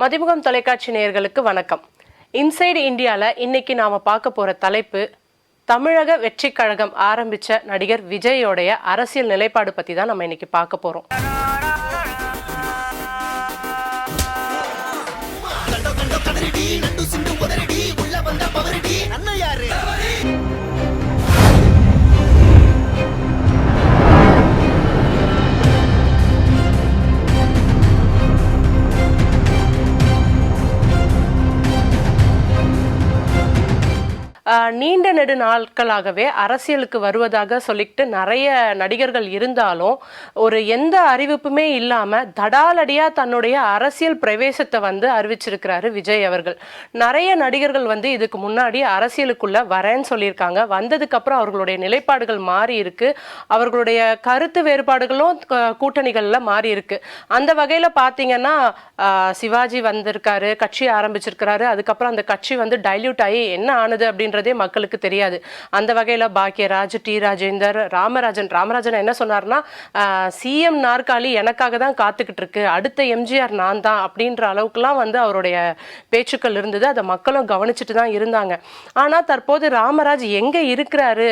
மதிமுகம் தொலைக்காட்சி நேயர்களுக்கு வணக்கம். இன்சைடு இந்தியாவில் இன்னைக்கு நாம பார்க்க போற தலைப்பு தமிழக வெற்றி கழகம் ஆரம்பிச்ச நடிகர் விஜயோடைய அரசியல் நிலைப்பாடு பத்தி தான் நம்ம இன்னைக்கு பார்க்க போறோம். நீண்ட நெடு நாட்களாகவே அரசியலுக்கு வருவதாக சொல்லிட்டு நிறைய நடிகர்கள் இருந்தாலும் ஒரு எந்த அறிவிப்புமே இல்லாமல் தடாலடியாக தன்னுடைய அரசியல் பிரவேசத்தை வந்து அறிவிச்சிருக்கிறாரு விஜய் அவர்கள். நிறைய நடிகர்கள் வந்து இதுக்கு முன்னாடி அரசியலுக்குள்ள வரேன்னு சொல்லியிருக்காங்க. வந்ததுக்கப்புறம் அவர்களுடைய நிலைப்பாடுகள் மாறி இருக்கு. அவர்களுடைய கருத்து வேறுபாடுகளும் கூட்டணிகளில் மாறி இருக்கு. அந்த வகையில் பார்த்தீங்கன்னா சிவாஜி வந்திருக்காரு கட்சி ஆரம்பிச்சிருக்கிறாரு. அதுக்கப்புறம் அந்த கட்சி வந்து டைல்யூட் ஆகி என்ன ஆனது அப்படின்ற அப்படின்றதே மக்களுக்கு தெரியாது. அந்த வகையில் பாக்கியராஜ் டி. ராஜேந்தர் ராமராஜன் ராமராஜன் என்ன சொன்னார்னா சிஎம் நாற்காலி எனக்காக தான் காத்துக்கிட்டு இருக்கு. அடுத்த எம்ஜிஆர் நான் தான் அப்படின்ற அளவுக்குலாம் வந்து அவருடைய பேச்சுக்கள் இருந்தது. அதை மக்களும் கவனிச்சுட்டு தான் இருந்தாங்க. ஆனால் தற்போது ராமராஜ் எங்கே இருக்கிறாரு?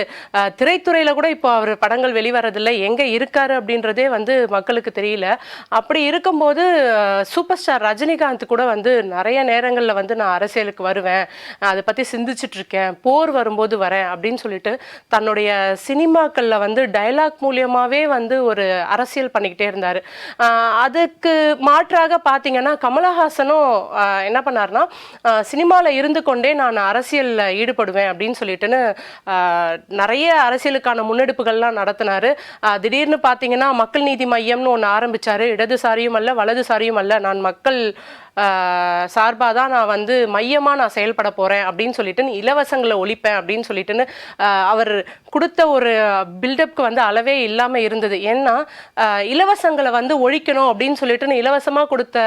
திரைத்துறையில் கூட இப்போ அவர் படங்கள் வெளிவரதில்லை. எங்கே இருக்காரு அப்படின்றதே வந்து மக்களுக்கு தெரியல. அப்படி இருக்கும்போது சூப்பர் ஸ்டார் ரஜினிகாந்த் கூட வந்து நிறைய நேரங்களில் வந்து நான் அரசியலுக்கு வருவேன். அதை பற்றி சிந்திச்சுட்டு இருக்கேன். போர் வரும்போது வரேன் அப்படின்னு சொல்லிட்டு தன்னுடைய சினிமாக்களில் வந்து டயலாக் மூலியமாகவே வந்து ஒரு அரசியல் பண்ணிக்கிட்டே இருந்தார். அதுக்கு மாற்றாக பார்த்தீங்கன்னா கமலஹாசனும் என்ன பண்ணாருன்னா சினிமாவில் இருந்து கொண்டே நான் அரசியலில் ஈடுபடுவேன் அப்படின்னு சொல்லிட்டுன்னு நிறைய அரசியலுக்கான முன்னெடுப்புகள்லாம் நடத்தினார். திடீர்னு பார்த்தீங்கன்னா மக்கள் நீதி மையம்னு ஒன்று ஆரம்பிச்சாரு. இடதுசாரியும் அல்ல வலதுசாரியும் அல்ல. நான் மக்கள் சார்பாக தான் நான் வந்து மையமாக நான் செயல்பட போகிறேன் அப்படின்னு சொல்லிட்டு இலவசங்களை ஒழிப்பேன் அப்படின்னு சொல்லிட்டுன்னு அவர் கொடுத்த ஒரு பில்டப்க்கு வந்து அளவே இல்லாமல் இருந்தது. ஏன்னா இலவசங்களை வந்து ஒழிக்கணும் அப்படின்னு சொல்லிட்டுன்னு இலவசமாக கொடுத்த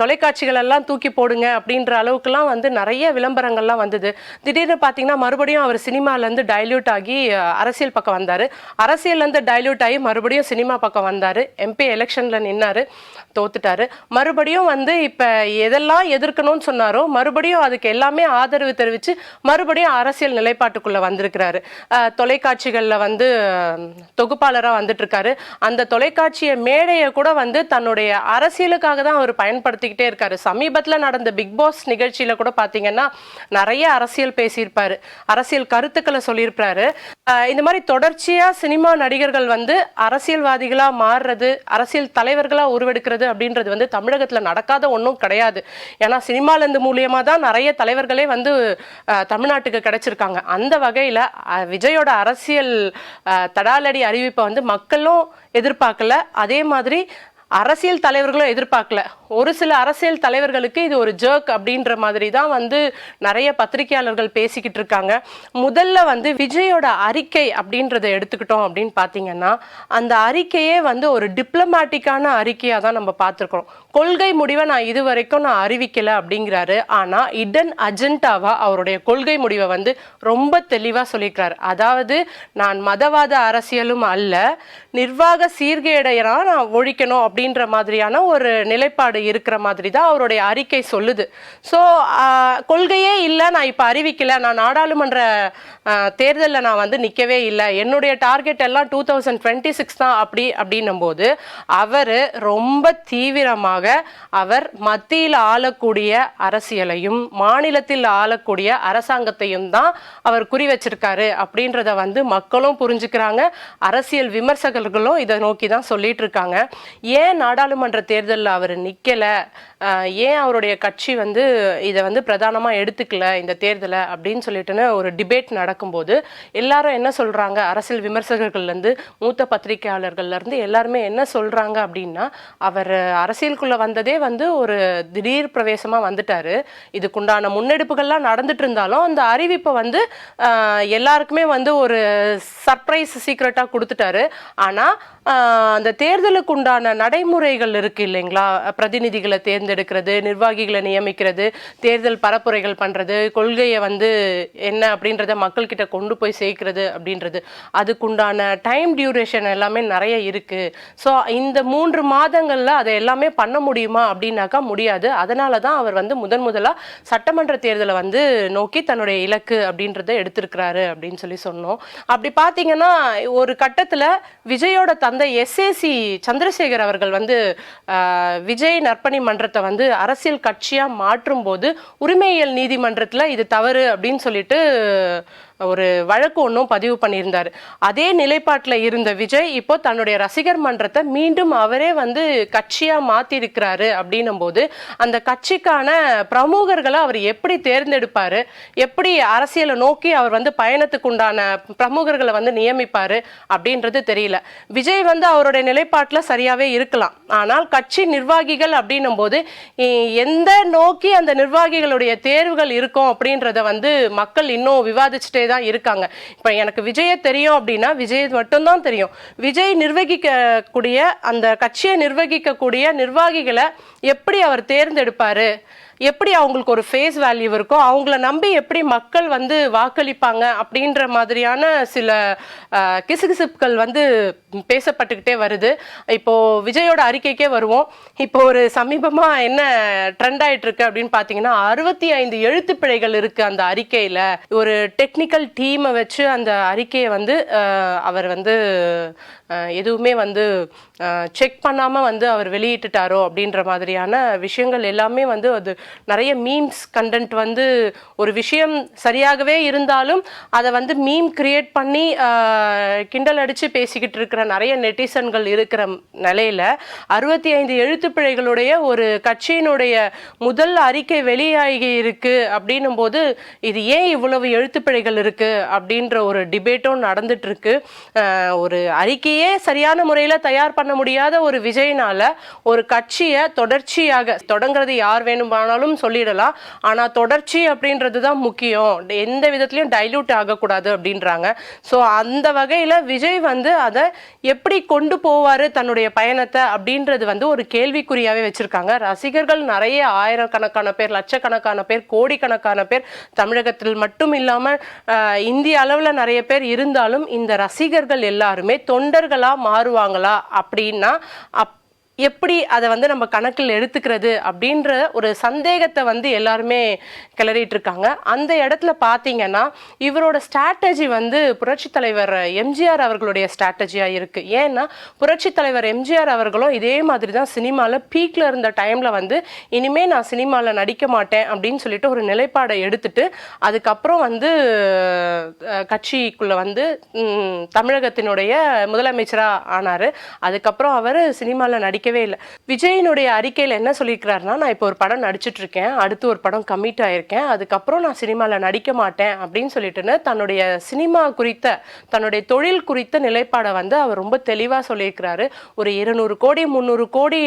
தொலைக்காட்சிகளெல்லாம் தொலைக்காட்சிகள் எல்லாம் தூக்கி போடுங்க அப்படின்ற அளவுக்குலாம் வந்து நிறைய விளம்பரங்கள்லாம் வந்தது. திடீர்னு பார்த்தீங்கன்னா மறுபடியும் அவர் சினிமாலேருந்து டைல்யூட் ஆகி அரசியல் பக்கம் வந்தார். அரசியல்லேருந்து டைல்யூட் ஆகி மறுபடியும் சினிமா பக்கம் வந்தார். எம்பி எலெக்ஷனில் நின்னார். தோத்துட்டாரு. மறுபடியும் வந்து இப்போ இப்போ எதெல்லாம் எதிர்க்கணும்னு சொன்னாரோ மறுபடியும் அதுக்கு எல்லாமே ஆதரவு தெரிவித்து மறுபடியும் அரசியல் நிலைப்பாட்டுக்குள்ளே வந்திருக்கிறாரு. தொலைக்காட்சிகளில் வந்து தொகுப்பாளராக வந்துட்டுருக்காரு அந்த தொலைக்காட்சியை மேடையை கூட வந்து தன்னுடைய அரசியலுக்காக தான் அவர் பயன்படுத்திக்கிட்டே இருக்காரு. சமீபத்தில் நடந்த பிக் பாஸ் நிகழ்ச்சியில் கூட பார்த்தீங்கன்னா நிறைய அரசியல் பேசியிருப்பாரு. அரசியல் கருத்துக்களை சொல்லியிருப்பாரு. இந்த மாதிரி தொடர்ச்சியாக சினிமா நடிகர்கள் வந்து அரசியல்வாதிகளாக மாறுறது அரசியல் தலைவர்களாக உருவெடுக்கிறது அப்படின்றது வந்து தமிழகத்தில் நடக்காத ஒன்றும் கிடையாது. ஏன்னா சினிமாலேருந்து மூலியமாக தான் நிறைய தலைவர்களே வந்து தமிழ்நாட்டுக்கு கிடைச்சிருக்காங்க. அந்த வகையில் விஜயோட அரசியல் தடாலடி அறிவிப்பை வந்து மக்களும் எதிர்பார்க்கல. அதே மாதிரி அரசியல் தலைவர்களும் எதிர்பார்க்கல. ஒரு சில அரசியல் தலைவர்களுக்கு இது ஒரு ஜர்க் அப்படின்ற மாதிரி தான் வந்து நிறைய பத்திரிகையாளர்கள் பேசிக்கிட்டு இருக்காங்க. முதல்ல வந்து விஜயோட அறிக்கை அப்படின்றத எடுத்துக்கிட்டோம் அப்படின்னு பார்த்தீங்கன்னா அந்த அறிக்கையே வந்து ஒரு டிப்ளமேட்டிக்கான அறிக்கையாக தான் நம்ம பார்த்துருக்கோம் கொள்கை முடிவை நான் இது வரைக்கும் நான் அறிவிக்கலை அப்படிங்கிறாரு. ஆனால் இடன் அஜெண்டாவாக அவருடைய கொள்கை முடிவை வந்து ரொம்ப தெளிவாக சொல்லியிருக்கிறார். அதாவது நான் மதவாத அரசியலும் அல்ல நிர்வாக சீர்கேடையனா நான் ஒழிக்கணும் அப்படின்ற மாதிரியான ஒரு நிலைப்பாடு இருக்கிற மாதிரி தான் அவருடைய அறிக்கை சொல்லுது. ஸோ கொள்கையே இல்லை நான் இப்போ அறிவிக்கல. நான் நாடாளுமன்ற தேர்தலில் நான் வந்து நிற்கவே இல்லை. என்னுடைய டார்கெட் எல்லாம் டூ தௌசண்ட் டுவெண்ட்டி சிக்ஸ் தான் அப்படி அப்படின்னும் போது அவர் ரொம்ப தீவிரமாக அவர் மத்தியில் ஆளக்கூடிய அரசியலையும் மாநிலத்தில் ஆளக்கூடிய அரசாங்கத்தையும் தான் அவர் குறி வச்சிருக்காரு அப்படின்றத வந்து மக்களும் புரிஞ்சுக்கிறாங்க. அரசியல் விமர்சகர்களும் இதை நோக்கி தான் சொல்லிட்டு இருக்காங்க. ஏன் நாடாளுமன்ற தேர்தலில் அவர் நிற்க வைக்கலை ஏன் அவருடைய கட்சி வந்து இதை வந்து பிரதானமாக எடுத்துக்கல இந்த தேர்தலை அப்படின்னு சொல்லிட்டுன்னு ஒரு டிபேட் நடக்கும்போது எல்லாரும் என்ன சொல்றாங்க? அரசியல் விமர்சகர்கள்லேருந்து மூத்த பத்திரிகையாளர்கள்லேருந்து எல்லாருமே என்ன சொல்றாங்க அப்படின்னா அவர் அரசியலுக்குள்ள வந்ததே வந்து ஒரு திடீர் பிரவேசமாக வந்துட்டாரு. இதுக்குண்டான முன்னெடுப்புகள்லாம் நடந்துட்டு இருந்தாலும் அந்த அறிவிப்பை வந்து எல்லாருக்குமே வந்து ஒரு சர்ப்ரைஸ் சீக்ரெட்டாக கொடுத்துட்டாரு. ஆனால் அந்த தேர்தலுக்கு உண்டான நடைமுறைகள் இருக்கு இல்லைங்களா? பிரதிநிதிகளை தேர்ந்தெடுக்கிறது நிர்வாகிகளை நியமிக்கிறது தேர்தல் பரப்புரைகள் பண்ணுறது கொள்கையை வந்து என்ன அப்படின்றத மக்கள்கிட்ட கொண்டு போய் சேர்க்கிறது அப்படின்றது. அதுக்குண்டான டைம் டியூரேஷன் எல்லாமே நிறைய இருக்குது ஸோ இந்த மூன்று மாதங்களில் அதை எல்லாமே பண்ண முடியுமா அப்படின்னாக்கா முடியாது. அதனால தான் அவர் வந்து முதன் முதலாக சட்டமன்ற தேர்தலை வந்து நோக்கி தன்னுடைய இலக்கு அப்படின்றத எடுத்திருக்கிறாரு அப்படின்னு சொல்லி சொன்னோம். அப்படி பார்த்தீங்கன்னா ஒரு கட்டத்தில் விஜயோட தந்தை எஸ்ஏசி சந்திரசேகர் அவர்கள் வந்து விஜய் நற்பணி மன்றத்தை வந்து அரசியல் கட்சியா மாற்றும் போது உரிமையியல் நீதிமன்றத்தில் இது தவறு அப்படின்னு சொல்லிட்டு ஒரு வழக்கு ஒன்றும் பதிவு பண்ணியிருந்தார். அதே நிலைப்பாட்டில் இருந்த விஜய் இப்போ தன்னுடைய ரசிகர் மன்றத்தை மீண்டும் அவரே வந்து கட்சியாக மாற்றிருக்கிறாரு அப்படின்னும் போது அந்த கட்சிக்கான பிரமுகர்களை அவர் எப்படி தேர்ந்தெடுப்பார்? எப்படி அரசியலை நோக்கி அவர் வந்து பயணத்துக்கு உண்டான பிரமுகர்களை வந்து நியமிப்பார் அப்படின்றது தெரியல. விஜய் வந்து அவருடைய நிலைப்பாட்டில் சரியாகவே இருக்கலாம். ஆனால் கட்சி நிர்வாகிகள் அப்படின்னும் போது எந்த நோக்கி அந்த நிர்வாகிகளுடைய தேர்வுகள் இருக்கும் அப்படின்றத வந்து மக்கள் இன்னும் விவாதிச்சுட்டே தான் இருக்காங்க. இப்போ எனக்கு விஜயை தெரியும் அப்படின்னா விஜய் மட்டும்தான் தெரியும். விஜய் நிர்வகிக்கக்கூடிய அந்த கட்சியை நிர்வகிக்கக்கூடிய நிர்வாகிகளை எப்படி அவர் தேர்ந்தெடுப்பார்? எப்படி அவங்களுக்கு ஒரு ஃபேஸ் வேல்யூ இருக்கோ அவங்கள நம்பி எப்படி மக்கள் வந்து வாக்களிப்பாங்க அப்படின்ற மாதிரியான சில கிசுகிசுப்புகள் வந்து பேசப்பட்டுக்கிட்டே வருது. இப்போ விஜயோட அறிக்கைக்கே வருவோம். இப்போ ஒரு சமீபமாக என்ன ட்ரெண்ட் ஆயிட்டு இருக்கு அப்படின்னு பார்த்தீங்கன்னா அறுபத்தி ஐந்து எழுத்து பிழைகள் இருக்கு அந்த அறிக்கையில். ஒரு டெக்னிக்கல் டீமை வச்சு அந்த அறிக்கையை வந்து அவர் வந்து எதுவுமே வந்து செக் பண்ணாமல் வந்து அவர் வெளியிட்டுட்டாரோ அப்படின்ற மாதிரியான விஷயங்கள் எல்லாமே வந்து அது நிறைய மீம்ஸ் கண்டென்ட் வந்து ஒரு விஷயம் சரியாகவே இருந்தாலும் அதை வந்து மீம் கிரியேட் பண்ணி கிண்டல் அடித்து பேசிக்கிட்டு இருக்கிற நிறைய நெட்டிசன்கள் இருக்கிற நிலையில் அறுபத்தி ஐந்து எழுத்துப்பிழைகளுடைய ஒரு கட்சியினுடைய முதல் அறிக்கை வெளியாகி இருக்கு அப்படின்னும் போது இது ஏன் இவ்வளவு எழுத்துப்பிழைகள் இருக்கு அப்படின்ற ஒரு டிபேட்டும் நடந்துட்டு இருக்கு ஒரு அறிக்கையே சரியான முறையில் தயார் பண்ண முடியாத ஒரு விஜய்னால ஒரு கட்சியை தொடர்ச்சியாக தொடங்குறது யார் வேணாலும் சொல்லிடலாம். ஆனால் தொடர்ச்சி அப்படின்றது தான் முக்கியம். எந்த விதத்திலையும் டைல்யூட் ஆகக்கூடாது அப்படின்றாங்க. ஸோ அந்த வகையில் விஜய் வந்து அதை எப்படி கொண்டு போவார் தன்னுடைய பயணத்தை அப்படின்றது வந்து ஒரு கேள்விக்குறியாகவே வச்சுருக்காங்க. ரசிகர்கள் நிறைய ஆயிரக்கணக்கான பேர் லட்சக்கணக்கான பேர் கோடிக்கணக்கான பேர் தமிழகத்தில் மட்டும் இல்லாமல் இந்திய அளவில் நிறைய பேர் இருந்தாலும் இந்த ரசிகர்கள் எல்லாருமே தொண்டர்களாக மாறுவாங்களா அப்படின்னா அப் எப்படி அதை வந்து நம்ம கணக்கில் எடுத்துக்கிறது அப்படின்ற ஒரு சந்தேகத்தை வந்து எல்லாருமே கிளறிட்டு இருக்காங்க அந்த இடத்துல பார்த்தீங்கன்னா இவரோட ஸ்ட்ராட்டஜி வந்து புரட்சி தலைவர் எம்ஜிஆர் அவர்களுடைய ஸ்ட்ராட்டஜியாக இருக்குது ஏன்னா புரட்சி தலைவர் எம்ஜிஆர் அவர்களும் இதே மாதிரி தான் சினிமாவில் பீக்கில் இருந்த டைமில் வந்து இனிமேல் நான் சினிமாவில் நடிக்க மாட்டேன் அப்படின்னு சொல்லிட்டு ஒரு நிலைப்பாடை எடுத்துட்டு அதுக்கப்புறம் வந்து கட்சிக்குள்ளே வந்து தமிழகத்தினுடைய முதலமைச்சராக ஆனார். அதுக்கப்புறம் அவர் சினிமாவில் நடிக்கவே இல்லை. விஜயினுடைய அறிக்கையில் என்ன சொல்லியிருக்கிறாருன்னா நான் இப்போ ஒரு படம் நடிச்சிட்டு இருக்கேன் அடுத்து ஒரு படம் கமிட் ஆயிருக்கேன். அதுக்கப்புறம் நான் சினிமாவில் நடிக்க மாட்டேன். அப்படின்னு சொல்லிட்டுன்னு தன்னுடைய சினிமா குறித்த தன்னுடைய தொழில் குறித்த நிலைப்பாடை வந்து அவர் ரொம்ப தெளிவாக சொல்லியிருக்கிறாரு. ஒரு இருநூறு கோடி முந்நூறு கோடி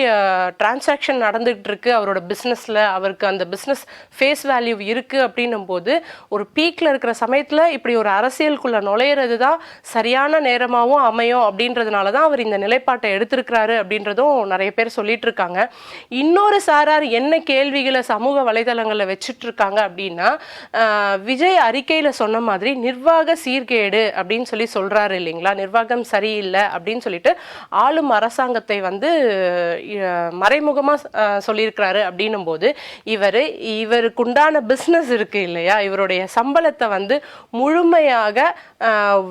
டிரான்சாக்ஷன் நடந்துகிட்டு இருக்கு அவரோட பிஸ்னஸில் அவருக்கு அந்த பிஸ்னஸ் ஃபேஸ் வேல்யூ இருக்கு அப்படின்னும் போது ஒரு பீக்ல இருக்கிற சமயத்தில் இப்படி ஒரு அரசியலுக்குள்ள நுழையிறது தான் சரியான நேரமாகவும் அமையும் அப்படின்றதுனால தான் அவர் இந்த நிலைப்பாட்டை எடுத்திருக்கிறாரு அப்படின்றதும் நிறைய பேர் சொல்லிட்டு இருக்காங்க இன்னொரு சாரார் என்ன கேள்விகளை சமூக வலைதளங்களில் வச்சுட்டு இருக்காங்க அப்படின்னா விஜய் அறிக்கையில் சொன்ன மாதிரி நிர்வாக சீர்கேடு அப்படின்னு சொல்லி சொல்கிறாரு இல்லைங்களா? நிர்வாகம் சரியில்லை அப்படின்னு சொல்லிட்டு ஆளும் அரசாங்கத்தை வந்து மறைமுகமாக சொல்லியிருக்கிறாரு அப்படின்னும் போது இவர் இவருக்குண்டான பிஸ்னஸ் இருக்கு இல்லையா? இவருடைய சம்பளத்தை வந்து முழுமையாக அஹ்,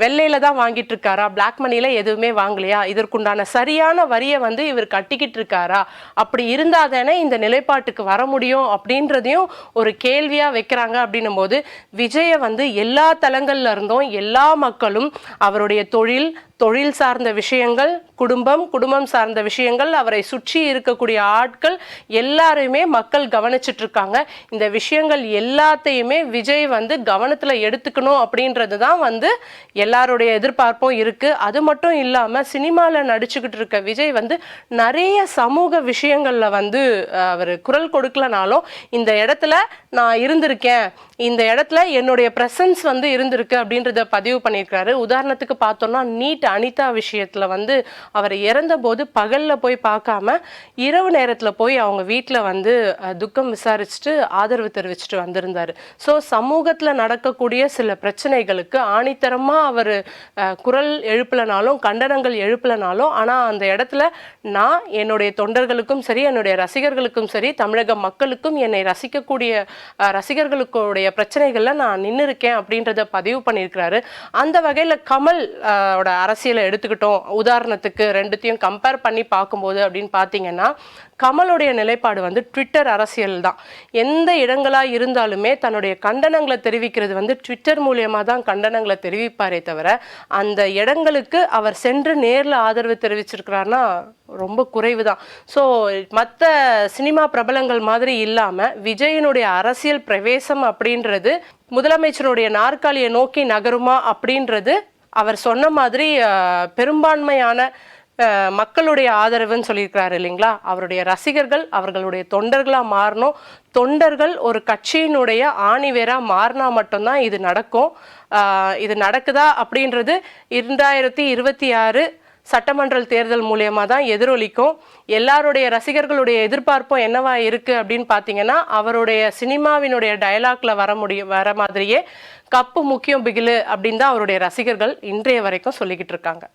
வெள்ளையில தான் வாங்கிட்டு இருக்காரா பிளாக் மணியில் எதுவுமே வாங்கலையா? இதற்குண்டான சரியான வரியை வந்து இவர் கட்டிக்கிட்டு இருக்காரா அப்படி இருந்தா தானே இந்த நிலைப்பாட்டுக்கு வர முடியும் அப்படின்றதையும் ஒரு கேள்வியா வைக்கிறாங்க அப்படின்னும் போது விஜயை வந்து எல்லா தளங்கள்ல இருந்தும் எல்லா மக்களும் அவருடைய தொழில் தொழில் சார்ந்த விஷயங்கள் குடும்பம் குடும்பம் சார்ந்த விஷயங்கள் அவரை சுற்றி இருக்கக்கூடிய ஆட்கள் எல்லாரையுமே மக்கள் கவனிச்சிட்டு இருக்காங்க இந்த விஷயங்கள் எல்லாத்தையுமே விஜய் வந்து கவனத்தில் எடுத்துக்கணும் அப்படின்றது தான் வந்து எல்லாருடைய எதிர்பார்ப்பும் இருக்குது அது மட்டும் இல்லாமல் சினிமாவில் நடிச்சுக்கிட்டு இருக்க விஜய் வந்து நிறைய சமூக விஷயங்களில் வந்து அவர் குரல் கொடுக்கலனாலும் இந்த இடத்துல நான் இருந்திருக்கேன் இந்த இடத்துல என்னுடைய ப்ரெசன்ஸ் வந்து இருந்திருக்கு அப்படின்றத பதிவு பண்ணியிருக்காரு. உதாரணத்துக்கு பார்த்தோம்னா நீட் அனிதா விஷயத்தில் வந்து அவர் இறந்தபோது பகலில் போய் பார்க்காம இரவு நேரத்தில் போய் அவங்க வீட்டில் வந்து துக்கம் விசாரிச்சுட்டு ஆதரவு தெரிவிச்சுட்டு வந்திருந்தாரு. ஸோ சமூகத்தில் நடக்கக்கூடிய சில பிரச்சனைகளுக்கு ஆணித்தரமாக அவர் குரல் எழுப்பலனாலும் கண்டனங்கள் எழுப்பலனாலும் ஆனால் அந்த இடத்துல நான் என்னுடைய தொண்டர்களுக்கும் சரி என்னுடைய ரசிகர்களுக்கும் சரி தமிழக மக்களுக்கும் என்னை ரசிக்கக்கூடிய அஹ், ரசிகர்களுடைய பிரச்சனைகளில் நான் நின்று இருக்கேன் அப்படின்றத பதிவு பண்ணியிருக்கிறாரு. அந்த வகையில் கமல் அரசு அரசியலை எடுத்துக்கிட்டோம். உதாரணத்துக்கு ரெண்டுத்தையும் கம்பேர் பண்ணி பார்க்கும்போது அப்படின்னு பார்த்தீங்கன்னா கமலுடைய நிலைப்பாடு வந்து ட்விட்டர் அரசியல் தான். எந்த இடங்களாக இருந்தாலுமே தன்னுடைய கண்டனங்களை தெரிவிக்கிறது வந்து ட்விட்டர் மூலியமாக தான் கண்டனங்களை தெரிவிப்பாரே தவிர அந்த இடங்களுக்கு அவர் சென்று நேரில் ஆதரவு தெரிவிச்சிருக்கிறாருன்னா ரொம்ப குறைவு தான் ஸோ மற்ற சினிமா பிரபலங்கள் மாதிரி இல்லாமல் விஜயனுடைய அரசியல் பிரவேசம் அப்படின்றது முதலமைச்சருடைய நாற்காலியை நோக்கி நகருமா அப்படின்றது அவர் சொன்ன மாதிரி பெரும்பான்மையான மக்களுடைய ஆதரவுன்னு சொல்லியிருக்கிறாரு இல்லைங்களா? அவருடைய ரசிகர்கள் அவர்களுடைய தொண்டர்களாக மாறணும். தொண்டர்கள் ஒரு கட்சியினுடைய ஆணிவேராக மாறினா மட்டும்தான் இது நடக்கும். இது நடக்குதா அப்படின்றது இரண்டாயிரத்தி இருபத்தி ஆறு சட்டமன்ற தேர்தல் மூலியமாக தான் எதிரொலிக்கும். எல்லாருடைய ரசிகர்களுடைய எதிர்பார்ப்பும் என்னவா இருக்குது அப்படின்னு பார்த்தீங்கன்னா அவருடைய சினிமாவினுடைய டயலாக்ல வர முடியும் வர மாதிரியே கப்பு முக்கியம் பிகிலு அப்படின்னு தான் அவருடைய ரசிகர்கள் இன்றைய வரைக்கும் சொல்லிக்கிட்டு இருக்காங்க.